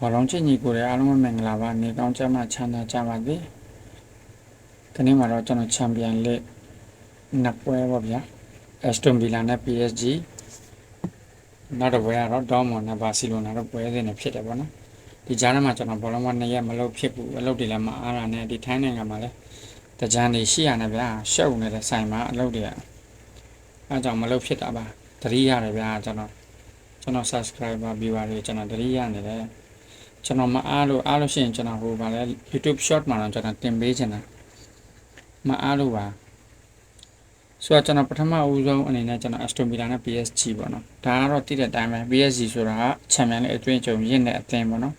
ဘောလုံးချင်းညီကိုတွေအားလုံးပဲမင်္ဂလာပါနေကောင်းကြမှာချမ်းသာကြပါစေဒီနေ့မှာတော့ကျွန်တော်ချန်ပီယံလိနှစ်ပွဲပေါ့ဗျာအက်စတွန်ဗီလာနဲ့ PSG နောက်တစ်ပွဲကတော့ဒေါမွန်နဲ့ဘာစီလိုနာတို့ပွဲစဉ်တွေဖြစ်တယ်ပေါ့နော်ဒီကြားထဲမှာကျွန်တော်ဘောလုံးမနှစ်ရက်မလုပ်ဖြစ်ဘူးအလုပ်တွေလည်းမအားရနဲ့ဒီထိုင်းနိုင်ငံမှာလည်းတကြံတွေရှိရနေဗျာရှုပ်နေတဲ့ဆိုင်မှာအလုပ်တွေကအဲကြောင့်မလုပ်ဖြစ်တာပါတတိရတယ်ဗျာကျွန်တော်ကျွန်တော် subscriber viewer တွေကျွန်တော်တတိရနေတယ် ကျွန်တော်မအားလို့အားလို့ရှိရင်ကျွန်တော်ဟိုဗာလဲ YouTube short မှာတော့ကျွန်တော်တင်ပေးချင်တာမအားလို့ပါဆိုတော့ကျွန်တော်ပထမဦးဆုံးအနေနဲ့ကျွန်တော် Aston Villa နဲ့ PSG ပေါ့နော်ဒါကတော့တိတဲ့အတိုင်းပဲ PSG ဆိုတာက Champions League အတွင်းချုပ်ရင့်တဲ့အသင်းပေါ့နော်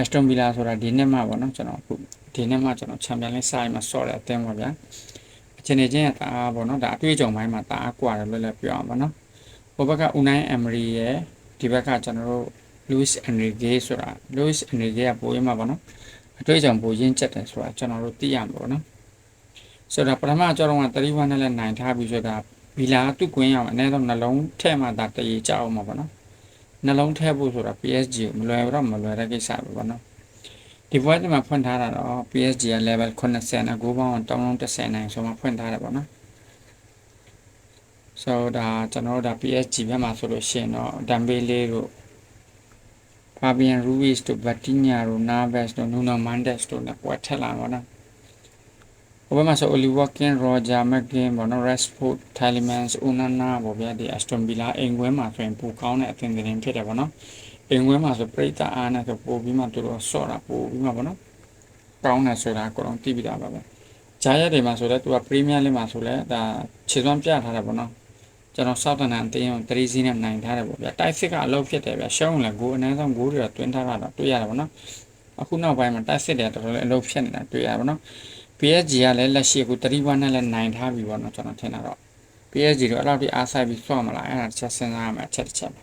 Aston Villa ဆိုတာဒီနှစ်မှပေါ့နော်ကျွန်တော်အခုဒီနှစ်မှကျွန်တော် Champions League ဆိုင်မှာဆော့တဲ့အသင်းပေါ့ဗျာအချင်းချင်းကတအားပေါ့နော်ဒါအတွေ့အကြုံပိုင်းမှာတအားကွာတယ်လို့လည်းပြောအောင်ပေါ့နော်ဟိုဘက်က Unai Emery ရဲ့ဒီဘက်ကကျွန်တော်တို့ Luis Enrique ဆိုတာ Luis Enrique ကပိုရမှာပေါ့နော်အတွေ့အကြုံပိုရင်းချက်တယ်ဆိုတာကျွန်တော်တို့သိရမှာပေါ့နော်ဆိုတော့ပထမကျွန်တော်က31နဲ့လည်းနိုင်ထားပြီးဆိုတာဘီလာသူ့ကွင်းရအောင်အနည်းဆုံးနှလုံးထဲမှာဒါတရေကြအောင်မှာပေါ့နော်နှလုံးထဲဖို့ဆိုတာ PSG ကိုမလွယ်တော့မလွယ်တဲ့ကိစ္စပဲပေါ့နော်ဒီဘွဲဒီမှာဖွင့်ထားတာတော့ PSG က level 80နဲ့9ပေါင်းတောင်းလုံး30နိုင်ဆိုမှဖွင့်ထားတယ်ပေါ့နော်ဆိုတော့ဒါကျွန်တော်တို့ဒါ PSG ဘက်မှာဆိုလို့ရှိရင်တော့ဒမ်ဘေးလေးတို့ Fabian Ruiz တို့ Vitinha တို့ Navas တို့ Nuno Mendes တို့နဲ့ပွဲထက်လာပါတော့။ဟိုဘက်မှာဆို Oliver Watkins, Roger McGinn ပေါ့နော် Rashford, Tielemans, Onana ပေါ့ဗျာဒီ Aston Villa အိမ်ခွဲမှာဆိုရင်ပိုကောင်းတဲ့အသင်းသတင်းဖြစ်တယ်ပေါ့နော်။အိမ်ခွဲမှာဆိုပရိသတ်အားနဲ့ဆိုပိုပြီးမှသူတို့ဆော့တာပိုပြီးမှပေါ့နော်။ကောင်းတယ်ဆိုတာကိုတော့သိပြီးသားပါပဲ။ဂျာရက်တွေမှာဆိုလည်းသူက Premier League မှာဆိုလည်းဒါခြေစွမ်းပြထားတာပေါ့နော်။ ကျွန်တော်စောက်တန်တန်အတင်းအောင်3စီးနဲ့နိုင်ထားတယ်ပေါ့ဗျာတိုက်စစ်ကအလုပ်ဖြစ်တယ်ဗျာရှုံးလည်းဂိုးအနည်းဆုံးဂိုးတွေတော့တွင်းထားတာတော့တွေ့ရတယ်ပေါ့နော်အခုနောက်ပိုင်းမှာတိုက်စစ်တယ်တော်တော်လေးအလုပ်ဖြစ်နေတာတွေ့ရပါတော့ PSG ကလည်းလက်ရှိအခု31နဲ့လည်းနိုင်ထားပြီပေါ့နော်ကျွန်တော်ထင်တာတော့ PSG တို့အဲ့လောက်ထိအားဆိုင်ပြီးစွန့်မလားအဲ့ဒါတစ်ချက်စဉ်းစားရမယ်အချက်တစ်ချက်ပဲ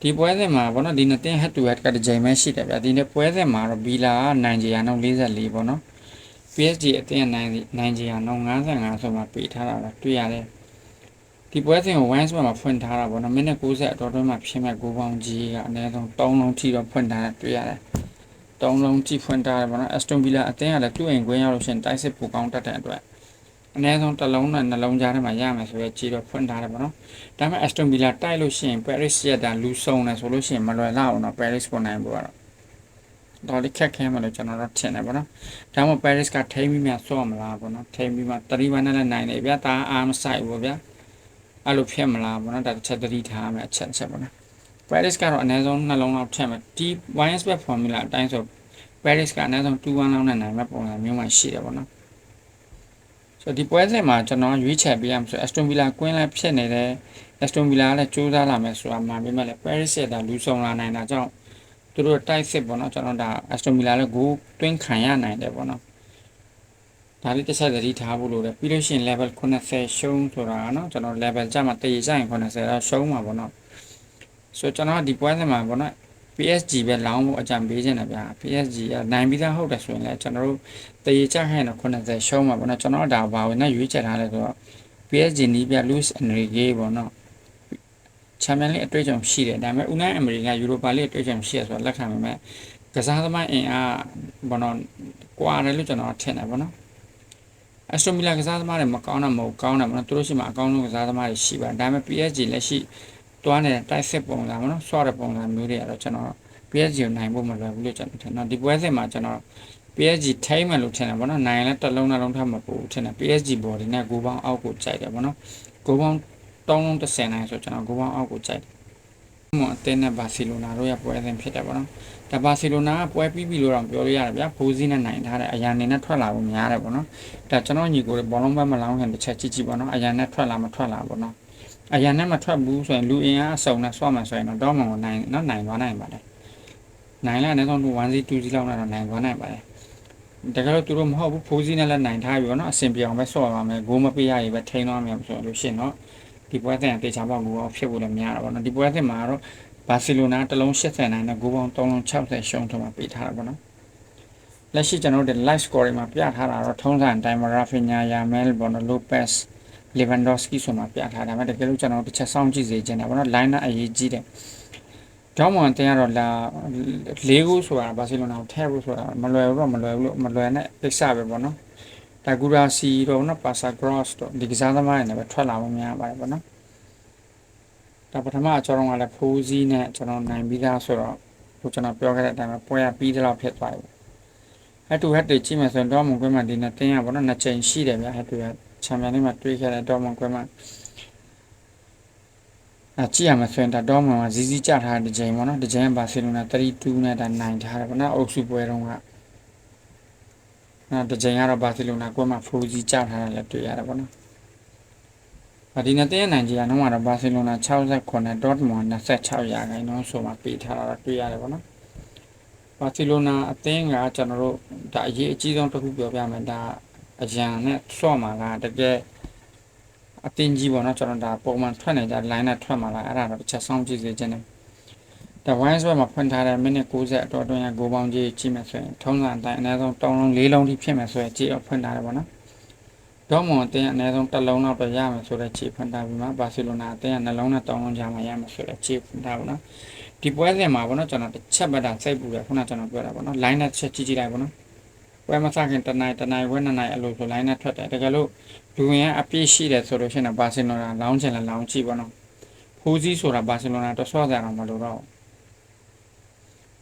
ဒီပွဲစဉ်မှာပေါ့နော်ဒီနှစ်တင်း head to head ကတစ်ချိန်ပဲရှိတယ်ဗျာဒီနေ့ပွဲစဉ်မှာတော့ဘီလာကနိုင်ဂျီယာနှုန်း44ပေါ့နော် PSG အတင်းနိုင်နိုင်ဂျီယာနှုန်း55ဆိုမှပေးထားတာတော့တွေ့ရတယ် ဒီပွဲစဉ်ကို Wines မှာဖွင့်ထားတာပေါ့နော်မိနစ်90အတော်တွင်းမှာဖြစ်မဲ့9ပေါင်ကြီးကအနည်းဆုံး3လုံးထိတော့ဖွင့်ထားတာတွေ့ရတယ်3လုံးထိဖွင့်ထားတယ်ပေါ့နော် Aston Villa အသင်းကလည်းသူ့အိမ်ခွင်းရောက်လို့ရှိရင်တိုက်စစ်ပူကောင်းတတ်တဲ့အတွက်အနည်းဆုံးတစ်လုံးနဲ့နှလုံးကြားထဲမှာရမယ်ဆိုရဲကြီးတော့ဖွင့်ထားတယ်ပေါ့နော်ဒါပေမဲ့ Aston Villa တိုက်လို့ရှိရင် Paris ရက်တာလူဆုံတယ်ဆိုလို့ရှိရင်မလွယ်လောက်အောင်တော့ Paris ပေါ်နိုင်ဖို့ကတော့တော်လေးခက်ခဲမှလို့ကျွန်တော်တို့ထင်တယ်ပေါ့နော်ဒါမှမဟုတ် Paris ကထိမ့်ပြီးမှဆော့မလားပေါ့နော်ထိမ့်ပြီးမှ31နဲ့လည်းနိုင်တယ်ဗျာဒါအားမဆိုင်ဘူးဗျာ အဲ့လိုဖြစ်မလားပေါ့နော်ဒါတစ်ချက်သတိထားရမယ်အချက်တစ်ချက်ပေါ့နော် Paris ကတော့အနည်းဆုံးနှလုံးလောက်ထည့်မယ်ဒီ Wines Web Formula အတိုင်းဆို Paris ကအနည်းဆုံး2-1လောက်နဲ့နိုင်မဲ့ပုံစံမျိုးမှရှိတယ်ပေါ့နော်ဆိုဒီပွဲစဉ်မှာကျွန်တော်ရွေးချယ်ပေးရမှာဆို Aston Villa ကွင်းလည်းဖြစ်နေတယ် Aston Villa ကလည်းစူးစမ်းလာမယ်ဆိုတာမှပြမဲ့လေ Paris ရဲ့ဒါလူဆောင်လာနိုင်တာကြောင့်သူတို့တိုက်စစ်ပေါ့နော်ကျွန်တော်ဒါ Aston Villa လည်းဂိုးတွင်းခံရနိုင်တယ်ပေါ့နော် ဒါလေးတစ်ချက်သတိထားဖို့လိုတယ်ပြီးလို့ရှိရင် level 80ရှုံးဆိုတာကနော်ကျွန်တော် level ကြမှာတည်ကြရင်80တော့ရှုံးမှာပေါ့နော်ဆိုကျွန်တော်ဒီပွဲစဉ်မှာပေါ့နော် PSG ပဲလောင်းဖို့အကြံပေးခြင်းတယ်ဗျာ PSG ကနိုင်ပြီးသားဟုတ်တယ်ဆိုရင်လည်းကျွန်တော်တို့တည်ကြဟဲ့တော့80ရှုံးမှာပေါ့နော်ကျွန်တော်ဒါဘာဝင်နဲ့ရွေးချယ်ထားလဲဆိုတော့ PSG နီးပြ Luis Enrique ပေါ့နော်ချန်ပီယံလိအတွေ့အကြုံရှိတယ်ဒါပေမဲ့ Unai Emery ကယူရိုပါလိအတွေ့အကြုံရှိရဆိုတော့လက်ခံပေမဲ့ကစားသမားအင်အားဘောနော်ကွာတယ်လို့ကျွန်တော်ထင်တယ်ပေါ့နော် အစတိုမီလာကစားသမားတွေမကောင်းတာမဟုတ်ကောင်းတယ်ပေါ့နော်သူတို့ရှိမှအကောင်းဆုံးကစားသမားတွေရှိပါတယ်ဒါပေမဲ့ PSG လက်ရှိတွားနေတဲ့တိုက်စစ်ပုံစံပေါ့နော်ဆော့တဲ့ပုံစံမျိုးတွေကတော့ကျွန်တော် PSG ကိုနိုင်ဖို့မလွယ်ဘူးလို့ကျွန်တော်ထင်တော့ဒီပွဲစဉ်မှာကျွန်တော် PSG ထိမ့်မယ်လို့ထင်တယ်ပေါ့နော်နိုင်ရင်လည်းတစ်လုံးနှလုံးထပ်မပို့ဘူးထင်တယ် PSG body နဲ့ကိုပေါင်းအောက်ကိုကြိုက်တယ်ပေါ့နော်ကိုပေါင်းတောင်းလုံး30နိုင်ဆိုကျွန်တော်ကိုပေါင်းအောက်ကိုကြိုက်တယ် မွန်အသင်းနဲ့ဘာစီလိုနာတို့ရဲ့ပွဲစဉ်ဖြစ်တယ်ပေါ့နော်ဒါဘာစီလိုနာကပွဲပြီးပြီလို့တော့ပြောလို့ရတယ်ဗျာဖိုးစီးနဲ့နိုင်ထားတယ်အရန်နေနဲ့ထွက်လာဖို့များတယ်ပေါ့နော်ဒါကျွန်တော်ညီကိုဘောလုံးဘက်မလောင်းခင်တစ်ချက်ကြည့်ကြည့်ပေါ့နော်အရန်နဲ့ထွက်လာမထွက်လာပေါ့နော်အရန်နဲ့မထွက်ဘူးဆိုရင်လူအင်အားအစုံနဲ့ဆွမှဆိုရင်တော့တောင်းမှန်ကိုနိုင်နော်နိုင်သွားနိုင်ပါတယ်နိုင်လာတဲ့ဆုံးသူ1စီ2စီလောက်နဲ့တော့နိုင်သွားနိုင်ပါတယ်တကယ်လို့သူတို့မဟုတ်ဘူးဖိုးစီးနဲ့လည်းနိုင်ထားပြီပေါ့နော်အဆင်ပြေအောင်ပဲဆော့ပါမယ်ဂိုးမပေးရရင်ပဲထိန်းသွားမယ်ဆိုလို့ရှိရင်တော့ ဒီပွဲစဉ်တေချာပေါက်ကိုဖြစ်ဖို့လည်းများတာပေါ့နော်ဒီပွဲစဉ်မှာတော့ဘာစီလိုနာတစ်လုံး80နိုင်နဲ့ဂိုးပေါင်း3လုံး60ရှုံးထုံးမှာပေးထားတာပေါ့နော်လက်ရှိကျွန်တော်တို့ live score တွေမှာပြထားတာတော့ထုံးစံအတိုင်း Rafinha, Yamal, Bono Lopez, Lewandowski ဆိုမှပြထားတာပဲတကယ်လို့ကျွန်တော်တစ်ချက်စောင့်ကြည့်စေချင်တယ်ပေါ့နော် line အရေးကြီးတယ်ဒေါမွန်တင်ကတော့လာ၄ခုဆိုတာဘာစီလိုနာကိုထည့်ဖို့ဆိုတာမလွယ်ဘူးတော့မလွယ်ဘူးလို့မလွယ်နဲ့ကိစ္စပဲပေါ့နော် ဒါဂူရာစီတော့နော်ပါစာဂရော့တော့ဒီကစားသမားတွေနဲ့ပဲထွက်လာဖို့များပါတယ်ပေါ့နော်ဒါပထမကျွန်တော်ကလည်းဖိုးစီးနဲ့ကျွန်တော်နိုင်ပြီးသားဆိုတော့ခုကျွန်တော်ပြောခဲ့တဲ့အတိုင်းပဲပွဲရပြီးတဲ့လောက်ဖြစ်သွားပြီဟက်တူဟက်တွေကြည့်မယ်ဆိုရင်ဒေါမွန်ကွင်းမှာဒီနဲ့တင်းရပေါ့နော်နှစ်ချိန်ရှိတယ်ဗျဟက်တူဟက်ချန်ပီယံလိမှာတွေးခဲ့တဲ့ဒေါမွန်ကွင်းမှာအကြည့်ရမယ်ဆိုရင်ဒါဒေါမွန်ကဇီးဇီးကြထားတဲ့ချိန်ပေါ့နော်ဒီချိန်ကဘာစီလိုနာ32နဲ့ဒါနိုင်ထားတယ်ပေါ့နော်အုပ်စုပွဲတုန်းက အဲဒီချိန်ကတော့ဘာစီလိုနာကွင်းမှာဖိုးကြီးကြထားတယ်လည်းတွေ့ရတယ်ပေါ့နော်အဒီနဲ့တင်းနိုင်ကြီးကတော့တော့ဘာစီလိုနာ69ဒေါ့မွန်26ရာခိုင်နှုန်းဆိုမှပေးထားတာတော့တွေ့ရတယ်ပေါ့နော်ဘာစီလိုနာအသင်းကကျွန်တော်တို့ဒါအရေးအကြီးဆုံးတစ်ခုပြောပြမယ်ဒါအရန်နဲ့ဆော့မှာကတကယ်အတင်းကြီးပေါ့နော်ကျွန်တော်ဒါပုံမှန်ထွက်နေကြ line နဲ့ထွက်မှာလားအဲ့ဒါတော့တစ်ချက်စောင့်ကြည့်စေချင်တယ် ဒါ wine ဆွဲမှာဖွင့်ထားတဲ့မိနစ်60အတော်အတွင်းကဂိုးပေါင်းကြီးကြည့်မယ်ဆိုရင်ထုံးစံအတိုင်းအနည်းဆုံး3လုံး4လုံးထိဖြစ်မယ်ဆိုရင်ကြည့်အောင်ဖွင့်ထားတယ်ပေါ့နော်ဒေါမွန်အတင်းအနည်းဆုံး1လုံးတော့ပဲရမယ်ဆိုတော့ကြည့်ဖွင့်ထားပြီးမှဘာစီလိုနာအတင်းကနှလုံးနဲ့3လုံးကြာမှရမယ်ဆိုတော့ကြည့်ဖွင့်ထားပါတော့ဒီပွဲစဉ်မှာပေါ့နော်ကျွန်တော်တစ်ချက်ပဲဒါစိတ်ပူတယ်ခုနကျွန်တော်ပြောတာပေါ့နော် line နဲ့ချက်ကြည့်ကြည့်လိုက်ပေါ့နော်ပွဲမစခင်တနိုင်တနိုင်ဝဲနှစ်နိုင်အဲ့လိုဆို line နဲ့ထွက်တယ်တကယ်လို့လူဝင်ကအပြည့်ရှိတယ်ဆိုလို့ရှိရင်ဘာစီလိုနာလောင်းချင်လည်းလောင်းကြည့်ပေါ့နော်ဖိုးစီးဆိုတာဘာစီလိုနာတော့ဆော့ကြအောင်မလို့တော့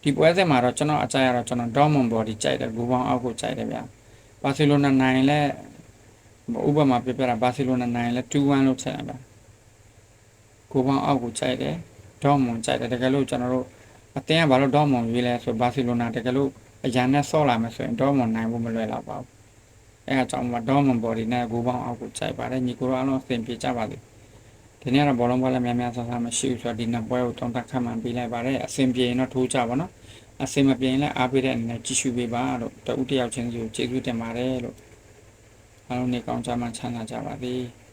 ဒီပွဲစဉ်မှာတော့ကျွန်တော်အကြိုက်ရတော့ကျွန်တော် Dortmund body ကြိုက်တယ်ဂူပေါင်းအောက်ကိုကြိုက်တယ်ဗျာဘာစီလိုနာနိုင်လဲဥပမာပြပြတာဘာစီလိုနာနိုင်လဲ2-1လို့ထင်တယ်ဗျာဂူပေါင်းအောက်ကိုကြိုက်တယ်ဒေါမွန်ကြိုက်တယ်တကယ်လို့ကျွန်တော်တို့အတင်းကဘာလို့ဒေါမွန်ရွေးလဲဆိုဘာစီလိုနာတကယ်လို့အရန်နဲ့ဆော့လာမယ်ဆိုရင်ဒေါမွန်နိုင်ဖို့မလွယ်တော့ပါဘူးအဲအကြောင်းမှာဒေါမွန် body နဲ့ဂူပေါင်းအောက်ကိုကြိုက်ပါတယ်ညီကိုရောအားလုံးအဆင်ပြေကြပါစေ ဒီနေ့ကတော့ဘောလုံးပွဲလည်းများများဆဆမရှိဘူးဆိုတော့ဒီနှစ်ပွဲကိုတုံးတက်ခတ်မှန်ပေးလိုက်ပါတယ်အဆင်ပြေရင်တော့ထိုးကြပါတော့အဆင်မပြေရင်လည်းအားပေးတဲ့အနေနဲ့ကြည့်ရှုပေးပါလို့တဦးတစ်ယောက်ချင်းစီကိုကျေးဇူးတင်ပါတယ်လို့အားလုံးနေကောင်းကြမှချမ်းသာကြပါစေ။